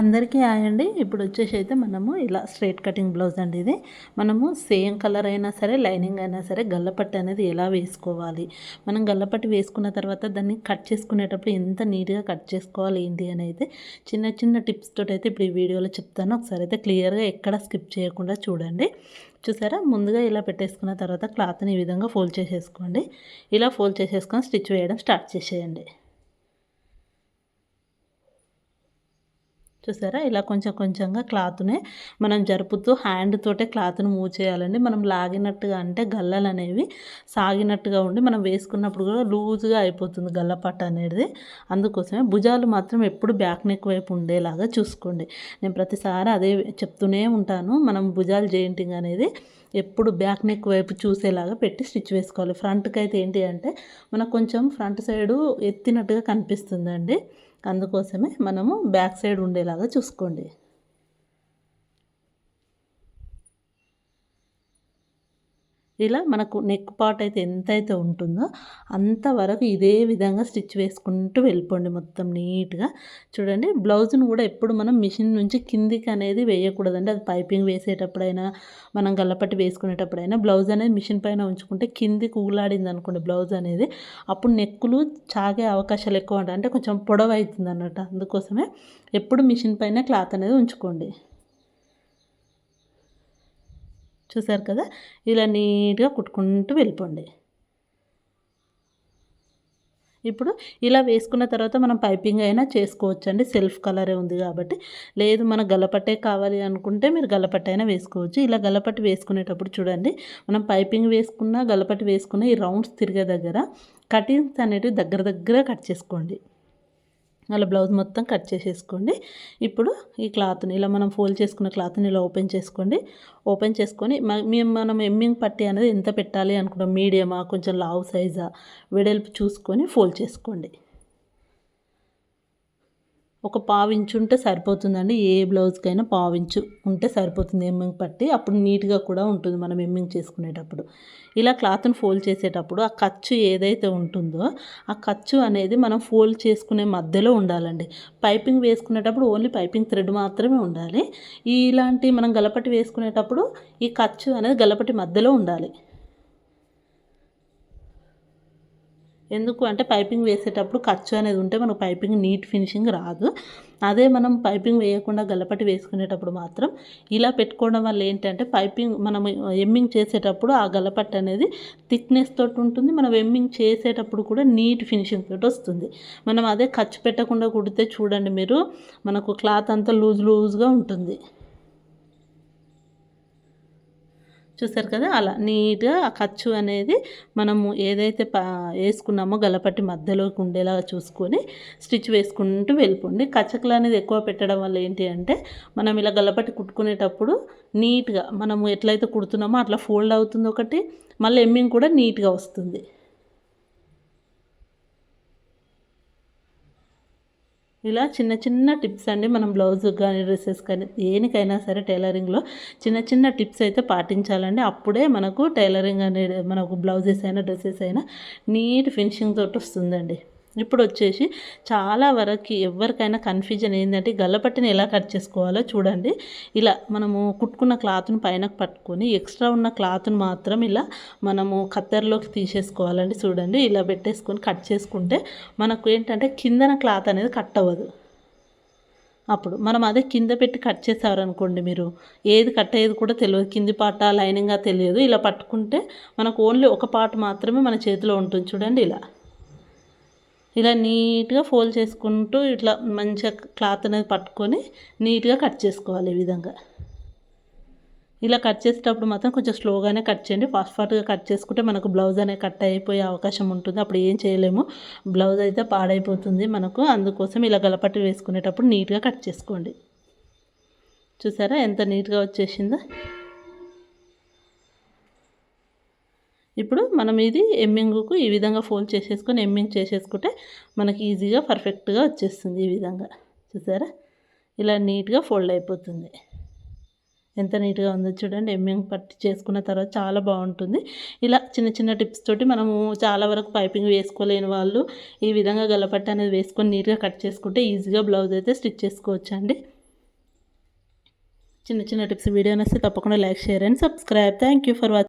అందరికీ ఆయండి ఇప్పుడు వచ్చేసి అయితే మనము ఇలా స్ట్రైట్ కటింగ్ బ్లౌజ్ అండి ఇది. మనము సేమ్ కలర్ అయినా సరే లైనింగ్ అయినా సరే గల్లపట్టు అనేది ఎలా వేసుకోవాలి? మనం గల్లపట్టు వేసుకున్న తర్వాత దాన్ని కట్ చేసుకునేటప్పుడు ఎంత నీట్గా కట్ చేసుకోవాలి ఏంటి అని అయితే చిన్న చిన్న టిప్స్ తోటి అయితే ఇప్పుడు ఈ వీడియోలో చెప్తాను. ఒకసారి అయితే క్లియర్గా ఎక్కడ స్కిప్ చేయకుండా చూడండి. చూసారా? ముందుగా ఇలా పెట్టేసుకున్న తర్వాత క్లాత్ని ఈ విధంగా ఫోల్డ్ చేసేసుకోండి. ఇలా ఫోల్డ్ చేసేసుకొని స్టిచ్ వేయడం స్టార్ట్ చేసేయండి. చూసారా? ఇలా కొంచెం కొంచెంగా క్లాత్నే మనం జరుపుతూ హ్యాండ్ తోటే క్లాత్ని మూవ్ చేయాలండి. మనం లాగినట్టుగా అంటే గల్లలు అనేవి సాగినట్టుగా ఉండి మనం వేసుకున్నప్పుడు కూడా లూజ్గా అయిపోతుంది గల్లపట్ట అనేది. అందుకోసమే భుజాలు మాత్రం ఎప్పుడు బ్యాక్ నెక్ వైపు ఉండేలాగా చూసుకోండి. నేను ప్రతిసారి అదే చెప్తూనే ఉంటాను. మనం భుజాలు జెయింటింగ్ అనేది ఎప్పుడు బ్యాక్ నెక్ వైపు చూసేలాగా పెట్టి స్టిచ్ వేసుకోవాలి. ఫ్రంట్కి అయితే ఏంటి అంటే మనకు కొంచెం ఫ్రంట్ సైడు ఎత్తినట్టుగా కనిపిస్తుందండి. అందుకోసమే మనము బ్యాక్ సైడ్ ఉండేలాగా చూసుకోండి. ఇలా మనకు నెక్ పార్ట్ అయితే ఎంతైతే ఉంటుందో అంతవరకు ఇదే విధంగా స్టిచ్ వేసుకుంటూ వెళ్ళిపోండి మొత్తం నీట్గా. చూడండి బ్లౌజ్ను కూడా ఎప్పుడు మనం మిషన్ నుంచి కిందికి అనేది వేయకూడదండి. అది పైపింగ్ వేసేటప్పుడైనా మనం గల్లపట్టి వేసుకునేటప్పుడైనా బ్లౌజ్ అనేది మిషన్ పైన ఉంచుకుంటే కిందికి ఊలాడింది అనుకోండి బ్లౌజ్ అనేది అప్పుడు నెక్కులు చాగే అవకాశాలు ఎక్కువ ఉంటాయి. అంటే కొంచెం పొడవు అవుతుంది అన్నట్టు అందుకోసమే ఎప్పుడు మిషన్ పైన క్లాత్ అనేది ఉంచుకోండి. చూసారు కదా? ఇలా నీట్గా కుట్టుకుంటూ వెళ్ళిపోండి. ఇప్పుడు ఇలా వేసుకున్న తర్వాత మనం పైపింగ్ అయినా చేసుకోవచ్చు అండి సెల్ఫ్ కలరే ఉంది కాబట్టి. లేదు మన గలపట్టే కావాలి అనుకుంటే మీరు గలపట్ట అయినా వేసుకోవచ్చు. ఇలా గలపట్టి వేసుకునేటప్పుడు చూడండి మనం పైపింగ్ వేసుకున్న గలపట్టి వేసుకున్న ఈ రౌండ్స్ తిరిగే దగ్గర కటింగ్స్ అనేటివి దగ్గర దగ్గర కట్ చేసుకోండి. అలా బ్లౌజ్ మొత్తం కట్ చేసేసుకోండి. ఇప్పుడు ఈ క్లాత్ని ఇలా మనం ఫోల్డ్ చేసుకున్న క్లాత్ని ఇలా ఓపెన్ చేసుకోండి. ఓపెన్ చేసుకొని మేము మనం ఎమ్మింగ్ పట్టి అనేది ఎంత పెట్టాలి అనుకున్నాం మీడియమా? కొంచెం లావు సైజా? వెడల్పు చూసుకొని ఫోల్డ్ చేసుకోండి. ఒక పావించు ఉంటే సరిపోతుందండి. ఏ బ్లౌజ్కైనా పావించు ఉంటే సరిపోతుంది ఎమ్మింగ్ పట్టి. అప్పుడు నీట్గా కూడా ఉంటుంది మనం ఎమ్మింగ్ చేసుకునేటప్పుడు. ఇలా క్లాత్ని ఫోల్డ్ చేసేటప్పుడు ఆ ఖర్చు ఏదైతే ఉంటుందో ఆ ఖర్చు అనేది మనం ఫోల్డ్ చేసుకునే మధ్యలో ఉండాలండి. పైపింగ్ వేసుకునేటప్పుడు ఓన్లీ పైపింగ్ థ్రెడ్ మాత్రమే ఉండాలి. ఇలాంటి మనం గలపటి వేసుకునేటప్పుడు ఈ ఖర్చు అనేది గలపటి మధ్యలో ఉండాలి. ఎందుకు అంటే పైపింగ్ వేసేటప్పుడు ఖర్చు అనేది ఉంటే మనకు పైపింగ్ నీట్ ఫినిషింగ్ రాదు. అదే మనం పైపింగ్ వేయకుండా గల్లపట్టి వేసుకునేటప్పుడు మాత్రం ఇలా పెట్టుకోవడం వల్ల ఏంటంటే పైపింగ్ మనం ఎమ్మింగ్ చేసేటప్పుడు ఆ గల్లపట్టి అనేది థిక్నెస్ తోటి ఉంటుంది. మనం ఎమ్మింగ్ చేసేటప్పుడు కూడా నీట్ ఫినిషింగ్ తోటి వస్తుంది. మనం అదే ఖర్చు పెట్టకుండా కుడితే చూడండి మీరు మనకు క్లాత్ అంతా లూజ్ లూజ్గా ఉంటుంది. చూసారు కదా? అలా నీట్గా ఆ ఖర్చు అనేది మనము ఏదైతే వేసుకున్నామో గలపట్టి మధ్యలోకి ఉండేలాగా చూసుకొని స్టిచ్ వేసుకుంటూ వెళ్ళిపోండి. కచ్చకలు అనేది ఎక్కువ పెట్టడం వల్ల ఏంటి అంటే మనం ఇలా గలపట్టి కుట్టుకునేటప్పుడు నీట్గా మనము ఎట్లయితే కుడుతున్నామో అట్లా ఫోల్డ్ అవుతుంది ఒకటి మళ్ళీ ఎమ్మింగ్ కూడా నీట్గా వస్తుంది. ఇలా చిన్న చిన్న టిప్స్ అండి. మనం బ్లౌజ్ కానీ డ్రెస్సెస్ కానీ దేనికైనా సరే టైలరింగ్లో చిన్న చిన్న టిప్స్ అయితే పాటించాలండి. అప్పుడే మనకు టైలరింగ్ అనేది మనకు బ్లౌజెస్ అయినా డ్రెస్సెస్ అయినా నీట్ ఫినిషింగ్ తోటి వస్తుందండి. ఇప్పుడు వచ్చేసి చాలా వరకు ఎవరికైనా కన్ఫ్యూజన్ ఏంటంటే గల్లపట్టిని ఎలా కట్ చేసుకోవాలో చూడండి. ఇలా మనము కుట్టుకున్న క్లాత్ను పైన పట్టుకొని ఎక్స్ట్రా ఉన్న క్లాత్ను మాత్రం ఇలా మనము కత్తెరలోకి తీసేసుకోవాలండి చూడండి. ఇలా పెట్టేసుకొని కట్ చేసుకుంటే మనకు ఏంటంటే కిందన క్లాత్ అనేది కట్ అవ్వదు. అప్పుడు మనం అదే కింద పెట్టి కట్ చేసారనుకోండి మీరు ఏది కట్ అయ్యేది కూడా తెలియదు. కింది పాట లైనింగ్గా తెలియదు. ఇలా పట్టుకుంటే మనకు ఓన్లీ ఒక పాట మాత్రమే మన చేతిలో ఉంటుంది చూడండి ఇలా. ఇలా నీట్గా ఫోల్డ్ చేసుకుంటూ ఇట్లా మంచిగా క్లాత్ అనేది పట్టుకొని నీట్గా కట్ చేసుకోవాలి ఈ విధంగా. ఇలా కట్ చేసేటప్పుడు మాత్రం కొంచెం స్లోగానే కట్ చేయండి. ఫాస్ట్ ఫాస్ట్గా కట్ చేసుకుంటే మనకు బ్లౌజ్ అనేది కట్ అయిపోయే అవకాశం ఉంటుంది. అప్పుడు ఏం చేయలేము. బ్లౌజ్ అయితే పాడైపోతుంది మనకు. అందుకోసం ఇలా గలపట్టి వేసుకునేటప్పుడు నీట్గా కట్ చేసుకోండి. చూసారా ఎంత నీట్గా వచ్చేసిందో? ఇప్పుడు మనం ఇది ఎమ్మింగ్కు ఈ విధంగా ఫోల్డ్ చేసేసుకొని ఎమ్మింగ్ చేసేసుకుంటే మనకి ఈజీగా పర్ఫెక్ట్గా వచ్చేస్తుంది ఈ విధంగా. చూసారా? ఇలా నీట్గా ఫోల్డ్ అయిపోతుంది. ఎంత నీట్గా ఉందో చూడండి. ఎమ్మింగ్ పట్టి చేసుకున్న తర్వాత చాలా బాగుంటుంది. ఇలా చిన్న చిన్న టిప్స్ తోటి మనము చాలా వరకు పైపింగ్ వేసుకోలేని వాళ్ళు ఈ విధంగా గలపట్టి అనేది వేసుకొని నీట్గా కట్ చేసుకుంటే ఈజీగా బ్లౌజ్ అయితే స్టిచ్ చేసుకోవచ్చు అండి. చిన్న చిన్న టిప్స్ వీడియో నస్తే తప్పకుండా like share and subscribe. Thank you for watching